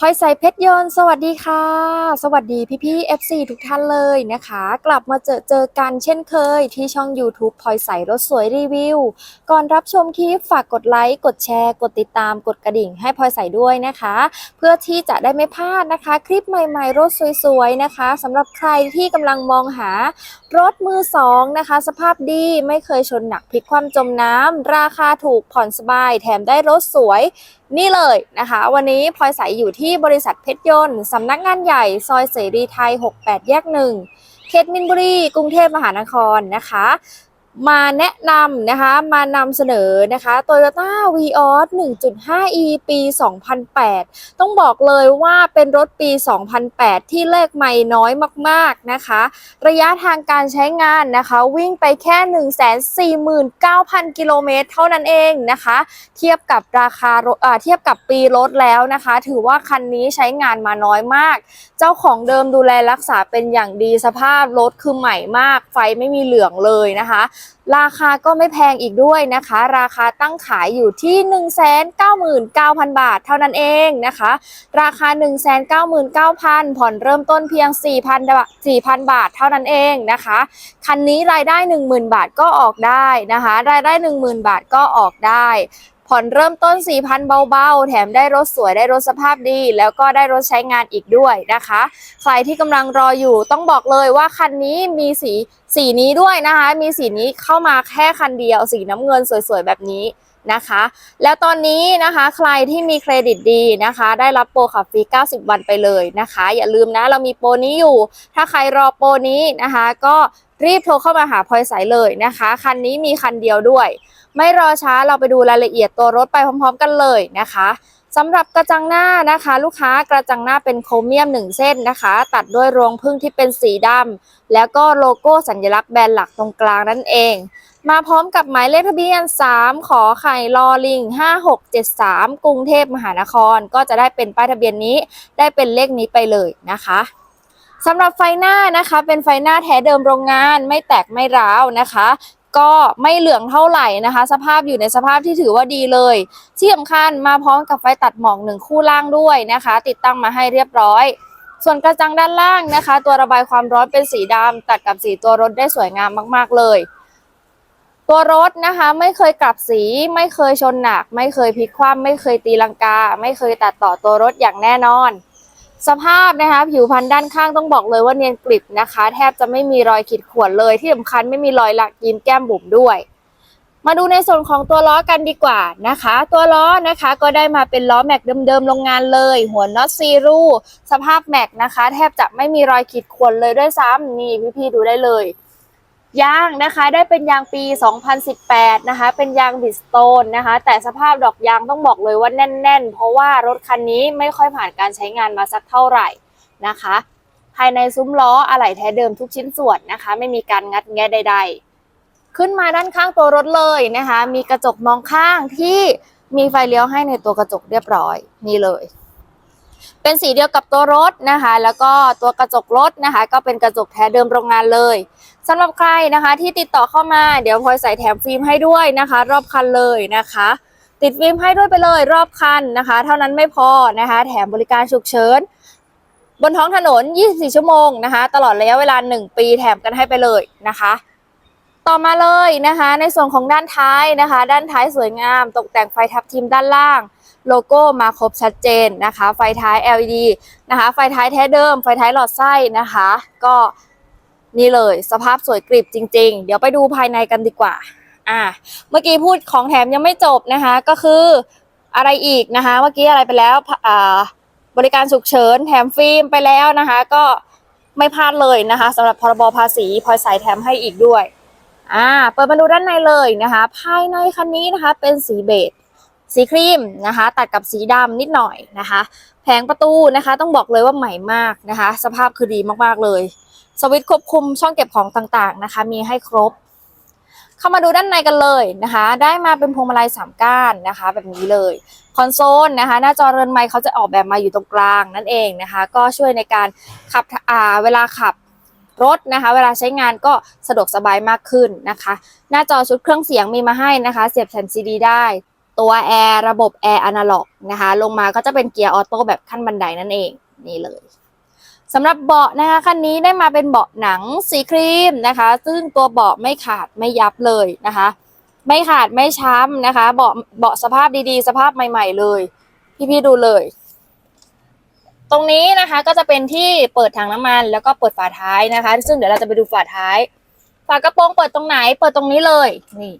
พลอยใส่เพชรยนต์สวัสดีค่ะ สวัสดีพี่พี่ FC ทุกท่านเลยนะคะ กลับมาเจอเจอกันเช่นเคยที่ช่อง YouTube พลอยใส่รถสวยรีวิว ก่อนรับชมคลิปฝากกดไลค์กดแชร์กดติดตามกดกระดิ่งให้พลอยใส่ด้วยนะคะ เพื่อที่จะได้ไม่พลาดนะคะ คลิปใหม่ๆ รถสวยๆนะคะสำหรับใครที่กำลังมองหารถมือสองนะคะ สภาพดีไม่เคยชนหนักพลิกคว่ำจมน้ำราคาถูกผ่อนสบาย แถมได้รถสวย นี่เลยนะคะ วันนี้พลอยใสอยู่ที่บริษัทเพชรยนต์สำนักงานใหญ่ซอยเสรีไทย 68 แยกหนึ่งเขตมินบุรีกรุงเทพมหานครนะคะ มาแนะนำนะคะมานำเสนอนะคะ Toyota Vios 1.5e ปี 2008 ต้องบอกเลยว่าเป็นรถปี 2008 ที่เลขไม่น้อยมากๆนะคะ ระยะทางการใช้งานนะคะ วิ่งไปแค่ 149,000 กิโลเมตรเท่านั้นเองนะคะ เทียบกับราคาเทียบกับปีรถแล้วนะคะ ถือว่าคันนี้ใช้งานมาน้อยมาก เจ้าของเดิมดูแลรักษาเป็นอย่างดีสภาพรถคือใหม่มาก ไฟไม่มีเหลืองเลยนะคะราคาก็ไม่แพงอีกด้วยนะคะ ราคาตั้งขายอยู่ที่ 199,000 บาทเท่านั้นเองนะคะ ราคา 199,000 ผ่อนเริ่มต้นเพียง 4,000 4,000 บาทเท่านั้นเองนะคะ คันนี้รายได้ 10,000 บาทก็ออกได้นะคะ รายได้ 10,000 บาทก็ออกได้ ผ่อนเริ่มต้น 4,000 เบาๆ แถมได้รถสวยได้รถสภาพดี แล้วก็ได้รถใช้งานอีกด้วยนะคะ ใครที่กำลังรออยู่ต้องบอกเลยว่าคันนี้มีสีสีนี้ด้วยนะคะ มีสีนี้เข้ามาแค่คันเดียว สีน้ำเงินสวยๆ แบบนี้นะคะ แล้วตอนนี้นะคะใครที่มีเครดิตดีนะคะ ได้รับโปรขับฟรี 90 วันไปเลยนะคะ อย่าลืมนะเรามีโปรนี้อยู่ ถ้าใครรอโปรนี้นะคะ ก็รีบโทรเข้ามาหาพลอยสายเลยนะคะ คันนี้มีคันเดียวด้วย ไม่รอช้าเราไปดูรายละเอียดตัวรถไปพร้อม ๆ กันเลยนะคะสำหรับกระจังหน้านะคะ ลูกค้ากระจังหน้าเป็นโครเมียม 1 เส้นนะคะ ตัดด้วยรวงพึ่งที่เป็นสีดำแล้วก็โลโก้สัญลักษณ์แบรนด์หลักตรงกลางนั่นเอง มาพร้อมกับหมายเลขทะเบียน 3 ขอไข่ลอลิง 5673 กรุงเทพมหานคร ก็จะได้เป็นป้ายทะเบียนนี้ ได้เป็นเลขนี้ไปเลยนะคะสำหรับไฟหน้านะคะ เป็นไฟหน้าแท้เดิมโรงงานไม่แตกไม่ร้าวนะคะ ก็ไม่เหลืองเท่าไหร่นะคะ สภาพอยู่ในสภาพที่ถือว่าดีเลย ที่สำคัญมาพร้อมกับไฟตัดหมอกหนึ่งคู่ล่างด้วยนะคะ ติดตั้งมาให้เรียบร้อย ส่วนกระจังด้านล่างนะคะ ตัวระบายความร้อนเป็นสีดำตัดกับสีตัวรถได้สวยงามมาก ๆ เลย ตัวรถนะคะไม่เคยกลับสีไม่เคยชนหนัก ไม่เคยพลิกคว่ำไม่เคยตีลังกา ไม่เคยตัดต่อตัวรถอย่างแน่นอน สภาพนะคะผิวพันธุ์ด้านข้างต้องบอกเลยว่าเนียนกริบนะคะ แทบจะไม่มีรอยขีดข่วนเลยที่สำคัญไม่มีรอยหลักยิ้มแก้มบุ๋มด้วย มาดูในส่วนของตัวล้อกันดีกว่านะคะ ตัวล้อนะคะก็ได้มาเป็นล้อแม็กเดิมๆโรงงานเลย หัวน็อตซีรูสภาพแม็กนะคะ แทบจะไม่มีรอยขีดข่วนเลยด้วยซ้ำนี่พี่ๆดูได้เลย ยางนะคะได้เป็นยางปี 2018 นะคะ เป็นยางบิสโตนนะคะ แต่สภาพดอกยางต้องบอกเลยว่าแน่น ๆ เพราะว่ารถคันนี้ไม่ค่อยผ่านการใช้งานมาสักเท่าไหร่นะคะ ภายในซุ้มล้ออะไหล่แท้เดิมทุกชิ้นส่วนนะคะ ไม่มีการงัดแงะใด ๆ ขึ้นมาด้านข้างตัวรถเลยนะคะ มีกระจกมองข้างที่มีไฟเลี้ยวให้ในตัวกระจกเรียบร้อยนี่เลย เป็นสีเดียวกับตัวรถนะคะ แล้วก็ตัวกระจกรถนะคะ ก็เป็นกระจกแท้เดิมโรงงานเลยสำหรับใครนะคะที่ติดต่อเข้ามาเดี๋ยวพลอยใส่แถมฟิล์มให้ด้วยนะคะ รอบคันเลยนะคะ ติดฟิล์มให้ด้วยไปเลยรอบคันนะคะ เท่านั้นไม่พอนะคะ แถมบริการฉุกเฉินบนท้องถนน 24 ชั่วโมงนะคะ ตลอดระยะเวลา 1 ปีแถมกันให้ไปเลยนะคะ ต่อมาเลยนะคะ ในส่วนของด้านท้ายนะคะ ด้านท้ายสวยงาม ตกแต่งไฟทับทิมด้านล่าง โลโก้มาครบชัดเจนนะคะ ไฟท้าย LED นะคะ ไฟท้ายแท้เดิม ไฟท้ายหลอดไส้นะคะ ก็นี่เลยสภาพสวยกริบจริง ๆ เดี๋ยวไปดูภายในกันดีกว่าอ่าเมื่อกี้พูดของแถมยังไม่จบนะคะ ก็คืออะไรอีกนะคะ เมื่อกี้อะไรไปแล้วอ่าบริการฉุกเฉินแถมฟิล์มไปแล้วนะคะ ก็ไม่พลาดเลยนะคะสำหรับพรบภาษีพลอยใส่แถมให้อีกด้วย อ่าเปิดมาดูด้านในเลยนะคะ ภายในคันนี้นะคะเป็นสีเบจสีครีมนะคะ ตัดกับสีดำนิดหน่อยนะคะ แผงประตูนะคะต้องบอกเลยว่าใหม่มากนะคะ สภาพคือดีมากๆเลย สวิตช์ควบคุมช่องเก็บของต่างๆนะคะ มีให้ครบ เข้ามาดูด้านในกันเลยนะคะ ได้มาเป็นพวงมาลัยสามก้านนะคะ แบบนี้เลยคอนโซลนะคะ หน้าจอเรือนไม้เขาจะออกแบบมาอยู่ตรงกลางนั่นเองนะคะ ก็ช่วยในการขับอ่าเวลาขับ รถนะคะ เวลาใช้งานก็สะดวกสบายมากขึ้นนะคะ หน้าจอชุดเครื่องเสียงมีมาให้นะคะ เสียบแผ่นซีดีได้ ตัวแอร์ระบบแอร์อนาล็อกนะคะ ลงมาก็จะเป็นเกียร์ออโต้แบบขั้นบันไดนั่นเองนี่เลยสำหรับเบาะนะคะคันนี้ได้มาเป็นเบาะหนังสีครีมนะคะ ซึ่งตัวเบาะไม่ขาดไม่ยับเลยนะคะ ไม่ขาดไม่ช้ำนะคะ เบาะเบาะสภาพดีๆ สภาพใหม่ ๆ เลย พี่ๆดูเลย ตรงนี้นะคะก็จะเป็นที่เปิดถังน้ำมัน แล้วก็เปิดฝาท้ายนะคะ ซึ่งเดี๋ยวเราจะไปดูฝาท้าย ฝากระโปรงเปิดตรงไหน เปิดตรงนี้เลย นี่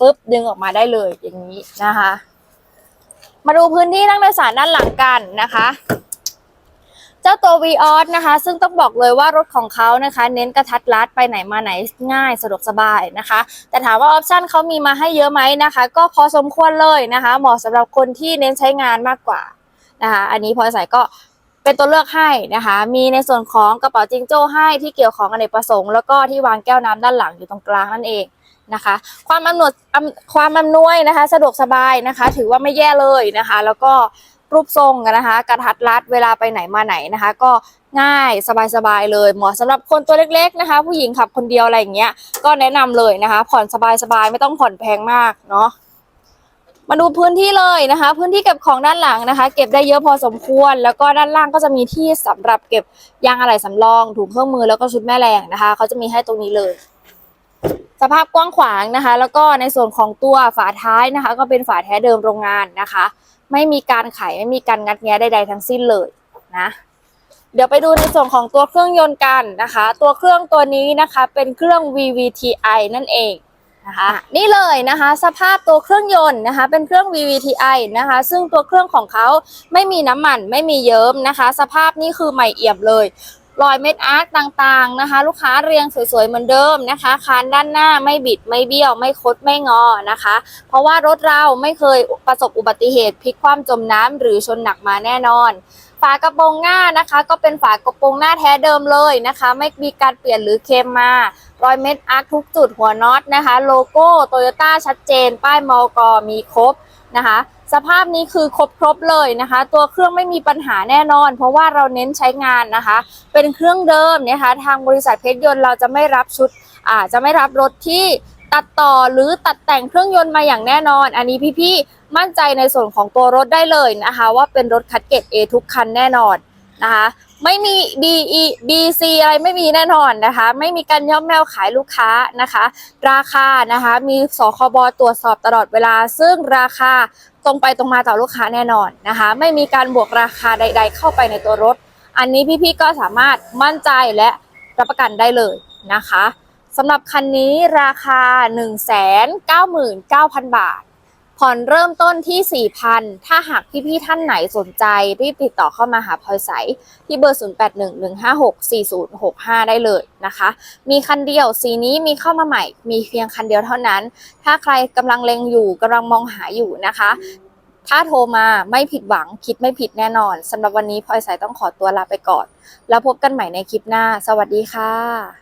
ปุ๊บดึงออกมาได้เลยอย่างนี้นะคะ มาดูพื้นที่นั่งโดยสารด้านหลังกันนะคะ เจ้าตัว v ีออสนะคะ ซึ่งต้องบอกเลยว่ารถของเขานะคะ เน้นกระทัดรัดไปไหนมาไหนง่ายสะดวกสบายนะคะ แต่ถามว่าออปชันเขามีมาให้เยอะไหมนะคะ ก็พอสมควรเลยนะคะ เหมาะสำหรับคนที่เน้นใช้งานมากกว่า นะคะ อันนี้พลอยใส่ก็เป็นตัวเลือกให้นะคะ มีในส่วนของกระเป๋าจิงโจ้ให้ที่เกี่ยวของอเนกประสงค์แล้วก็ที่วางแก้วน้ำด้านหลังอยู่ตรงกลางนั่นเองนะคะ ความอำนวยความอำนวยนะคะ สะดวกสบายนะคะ ถือว่าไม่แย่เลยนะคะ แล้วก็รูปทรงนะคะกระทัดรัดเวลาไปไหนมาไหนนะคะ ก็ง่ายสบายๆเลยเหมาะสำหรับคนตัวเล็กๆนะคะ ผู้หญิงขับคนเดียวอะไรอย่างเงี้ยก็แนะนำเลยนะคะ ผ่อนสบายๆไม่ต้องผ่อนแพงมากเนาะ มาดูพื้นที่เลยนะคะ พื้นที่เก็บของด้านหลังนะคะ เก็บได้เยอะพอสมควร แล้วก็ด้านล่างก็จะมีที่สำหรับเก็บยางอะไหล่สำรองถุงเครื่องมือแล้วก็ชุดแม่แรงนะคะเขาจะมีให้ตรงนี้เลย สภาพกว้างขวางนะคะ แล้วก็ในส่วนของตัวฝาท้ายนะคะ ก็เป็นฝาแท้เดิมโรงงานนะคะ ไม่มีการไขไม่มีการงัดแงะใดๆทั้งสิ้นเลยนะเดี๋ยวไปดูในส่วนของตัวเครื่องยนต์กันนะคะ ตัวเครื่องตัวนี้นะคะ เป็นเครื่อง VVTi นั่นเอง นะคะนี่เลยนะคะ สภาพตัวเครื่องยนต์นะคะ เป็นเครื่อง VVTi นะคะ ซึ่งตัวเครื่องของเขาไม่มีน้ำมันไม่มีเยิ้มนะคะ สภาพนี่คือใหม่เอี่ยมเลยรอยเม็ดอาร์ตต่างๆนะคะ ลูกค้าเรียงสวยๆเหมือนเดิมนะคะคานด้านหน้าไม่บิดไม่เบี้ยว ไม่คดไม่งอนะคะ เพราะว่ารถเราไม่เคยประสบอุบัติเหตุพลิกคว่ำจมน้ำหรือชนหนักมาแน่นอน ฝากระโปรงหน้านะคะ ก็เป็นฝากระโปรงหน้าแท้เดิมเลยนะคะ ไม่มีการเปลี่ยนหรือเคมมารอยเม็ดอาร์คทุกจุดหัวน็อตนะคะ โลโก้โตโยต้าชัดเจน ป้ายมอกมีครบนะคะ สภาพนี้คือครบครบๆเลยนะคะ ตัวเครื่องไม่มีปัญหาแน่นอน เพราะว่าเราเน้นใช้งานนะคะ เป็นเครื่องเดิมนะคะ ทางบริษัทเพชรยนต์เราจะไม่รับชุดอ่าจะไม่รับรถที่ ตัดต่อหรือตัดแต่งเครื่องยนต์มาอย่างแน่นอน อันนี้พี่ๆมั่นใจในส่วนของตัวรถได้เลยนะคะ ว่าเป็นรถคัดเกรด A ทุกคันแน่นอนนะคะ ไม่มี BE BC อะไรไม่มีแน่นอนนะคะ ไม่มีการย่อมแมวขายลูกค้านะคะ ราคานะคะมีสคบตรวจสอบตลอดเวลา ซึ่งราคาตรงไปตรงมาต่อลูกค้าแน่นอนนะคะ ไม่มีการบวกราคาใด ๆ เข้าไปในตัวรถ อันนี้พี่ๆก็สามารถมั่นใจและรับประกันได้เลยนะคะ สำหรับคันนี้ราคา 199,000 บาท ผ่อนเริ่มต้นที่ 4,000 ถ้าหากพี่ๆท่านไหนสนใจ รีบติดต่อเข้ามาหาพลอยใส ที่เบอร์ 0811564065 ได้เลยนะคะ มีคันเดียวสีนี้มีเข้ามาใหม่ มีเพียงคันเดียวเท่านั้น ถ้าใครกำลังเล็งอยู่กำลังมองหาอยู่นะคะ ถ้าโทรมาไม่ผิดหวังคิดไม่ผิดแน่นอนสำหรับวันนี้พลอยใสต้องขอตัวลาไปก่อน แล้วพบกันใหม่ในคลิปหน้า สวัสดีค่ะ